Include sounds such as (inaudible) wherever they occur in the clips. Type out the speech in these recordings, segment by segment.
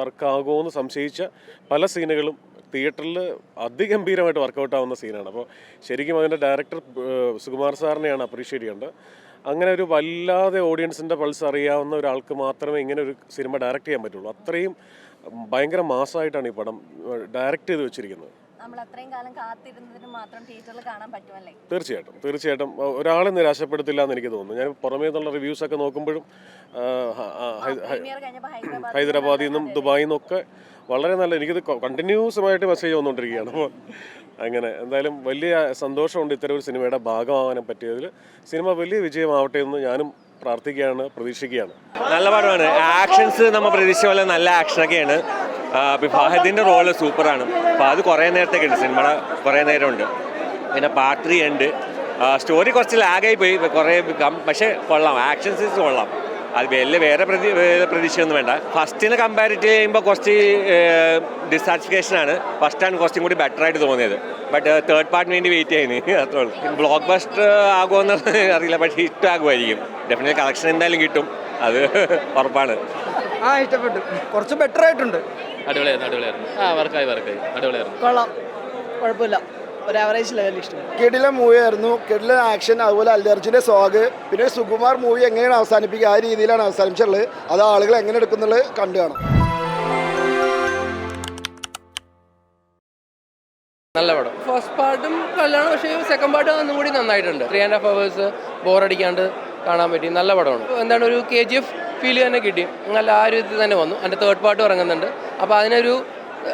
വർക്കാകുമോ സംശയിച്ച പല സീനുകളും തിയേറ്ററിൽ അതിഗംഭീരമായിട്ട് വർക്കൗട്ട് ആവുന്ന സീനാണ്. അപ്പോൾ ശരിക്കും അതിന്റെ ഡയറക്ടർ സുകുമാർ സാറിനെയാണ് അപ്രീഷിയേറ്റ് ചെയ്യേണ്ടത്. അങ്ങനെ ഒരു വല്ലാതെ ഓഡിയൻസിന്റെ പൾസ് അറിയാവുന്ന ഒരാൾക്ക് മാത്രമേ ഇങ്ങനെ ഒരു സിനിമ ഡയറക്റ്റ് ചെയ്യാൻ പറ്റുള്ളൂ. അത്രയും ഭയങ്കര മാസമായിട്ടാണ് ഈ പടം ഡയറക്റ്റ് ചെയ്ത് വെച്ചിരിക്കുന്നത്. നമ്മൾ അത്രയും കാലം കാത്തിരുന്നതിന് മാത്രം തിയേറ്ററിൽ കാണാൻ പറ്റുമല്ലേ? തീർച്ചയായിട്ടും തീർച്ചയായിട്ടും. ഒരാളെ നിരാശപ്പെടുത്തില്ല എന്ന് എനിക്ക് തോന്നുന്നു. ഞാൻ പുറമേ നിന്നുള്ള റിവ്യൂസ് ഒക്കെ നോക്കുമ്പോഴും ഹൈദരാബാദിൽ നിന്നും ദുബായിൽ നിന്നൊക്കെ വളരെ നല്ല എനിക്കിത് കണ്ടിന്യൂസുമായിട്ട് മെസ്സേജ് വന്നുകൊണ്ടിരിക്കുകയാണ്. അപ്പോൾ അങ്ങനെ എന്തായാലും വലിയ സന്തോഷമുണ്ട് ഇത്തരം ഒരു സിനിമയുടെ ഭാഗമാകാൻ പറ്റിയതിൽ സിനിമ വലിയ വിജയമാവട്ടെ എന്ന് ഞാനും പ്രാർത്ഥിക്കുകയാണ് പ്രതീക്ഷിക്കുകയാണ്. നല്ല പടമാണ്. ആക്ഷൻസ് നമ്മൾ പ്രതീക്ഷിച്ച പോലെ നല്ല ആക്ഷനൊക്കെയാണ് ഫഹദിന്റെ റോൾ സൂപ്പറാണ്. അപ്പോൾ അത് കുറേ നേരത്തേക്ക് ഉണ്ട്. സിനിമയുടെ കുറേ നേരമുണ്ട്. പിന്നെ പാർട്ട് ഉണ്ട്. സ്റ്റോറി കുറച്ച് ലാഗായി പോയി. കുറേ പക്ഷേ കൊള്ളാം. ആക്ഷൻ സീൻസ് കൊള്ളാം. അത് വലിയ വേറെ പ്രതി പ്രതീക്ഷയൊന്നും വേണ്ട. ഫസ്റ്റിനെ കമ്പാരിറ്റീവ് ചെയ്യുമ്പോൾ കുറച്ച് ഡിസാറ്റിസ്ഫിക്കേഷൻ ആണ്. ഫസ്റ്റാണ് കുറച്ചും കൂടി ബെറ്റർ ആയിട്ട് തോന്നിയത്. ബട്ട് തേർഡ് പാർട്ടിന് വേണ്ടി വെയിറ്റ് ചെയ്യുന്നു. (laughs) അത്രേ ഉള്ളൂ. ബ്ലോക്ക് ബസ്റ്റർ ആകുമെന്ന് അറിയില്ല. പക്ഷേ ഹിറ്റ് ആകുമായിരിക്കും. ഡെഫിനറ്റ് കളക്ഷൻ എന്തായാലും കിട്ടും. അത് (laughs) ഉറപ്പാണ്. ആ ഇഷ്ടപ്പെട്ടു. കുറച്ച് ബെറ്റർ ആയിട്ടുണ്ട്. അടിപൊളിയായിരുന്നു അടിപൊളിയായിരുന്നു. ആ വർക്കായി വർക്കായി. അടിപൊളിയായിരുന്നു. കൊള്ളാം. കുഴപ്പമില്ല. ഒരു ആവറേജ് ലെവലിൽ ഇഷ്ടം. കെടില മൂവി ആയിരുന്നു. കിടിലൻ ആക്ഷൻ അതുപോലെ അല്ലർജിന്റെ സോഗ് പിന്നെ സുകുമാർ മൂവി എങ്ങനെയാണ് അവസാനിപ്പിക്കുക? ആ രീതിയിലാണ് അവസാനിപ്പിച്ചുള്ളത് അത് ആളുകൾ എങ്ങനെ എടുക്കുന്നുള്ളത് കണ്ടു കാണാം. നല്ല പടം. ഫസ്റ്റ് പാർട്ടും കല്യാണം പക്ഷേ സെക്കൻഡ് പാർട്ട് ഒന്നും കൂടി നന്നായിട്ടുണ്ട്. ത്രീ ആൻഡ് ഹാഫ് അവേഴ്സ് ബോറടിക്കാണ്ട് കാണാൻ പറ്റി. നല്ല പടമാണ്. എന്താണ് ഒരു കെ ജി എഫ് ഫീൽ തന്നെ കിട്ടി. നല്ല ആ ഒരു ഇത് തന്നെ വന്നു. അതിന്റെ തേർഡ് പാർട്ട് ഇറങ്ങുന്നുണ്ട്. അപ്പോൾ അതിനൊരു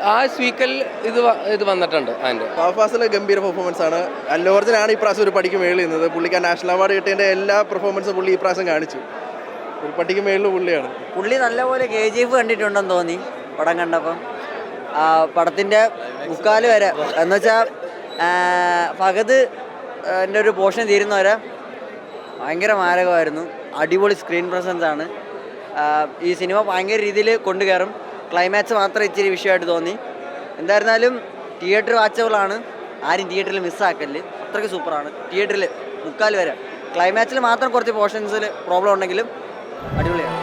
ആ സ്വീക്കൽ ഇത് ഇത് വന്നിട്ടുണ്ട് അതിന്റെ. ഫാസിലെ ഗംഭീര പെർഫോമൻസ് ആണ്. അല്ലോർജിനാണ് ഈ പ്രാവശ്യം ഒരു പടിക്ക് മേളിൽ നിന്നത്. പുള്ളിക്ക് ആ നാഷണൽ അവാർഡ് കിട്ടിയതിന്റെ എല്ലാ പെർഫോമൻസും പുള്ളി ഈ പ്രാവശ്യം കാണിച്ചു. ഒരു പട്ടിക്ക് മേളിൽ പുള്ളിയാണ്. പുള്ളി നല്ലപോലെ കെ ജി എഫ് കണ്ടിട്ടുണ്ടെന്ന് തോന്നി പടം കണ്ടപ്പം. ആ, പടത്തിന്റെ മുക്കാൽ വരെ എന്ന് വെച്ചാൽ ഫഹദ് എന്റെ ഒരു പോർഷൻ തീരുന്ന വരെ ഭയങ്കര മാരകമായിരുന്നു. അടിപൊളി സ്ക്രീൻ പ്രസൻസ് ആണ്. ഈ സിനിമ ഭയങ്കര രീതിയിൽ കൊണ്ടുകയറും. ക്ലൈമാക്സ് മാത്രം ഇച്ചിരി വിഷയമായിട്ട് തോന്നി. എന്തായിരുന്നാലും തിയേറ്റർ വാച്ചബിളാണ് ആരും തിയേറ്ററിൽ മിസ്സാക്കൽ അത്രയ്ക്ക് സൂപ്പറാണ് തിയേറ്ററിൽ മുക്കാൽ വരെ. ക്ലൈമാക്സിൽ മാത്രം കുറച്ച് പോർഷൻസിൽ പ്രോബ്ലം ഉണ്ടെങ്കിലും അടിപൊളിയാണ്.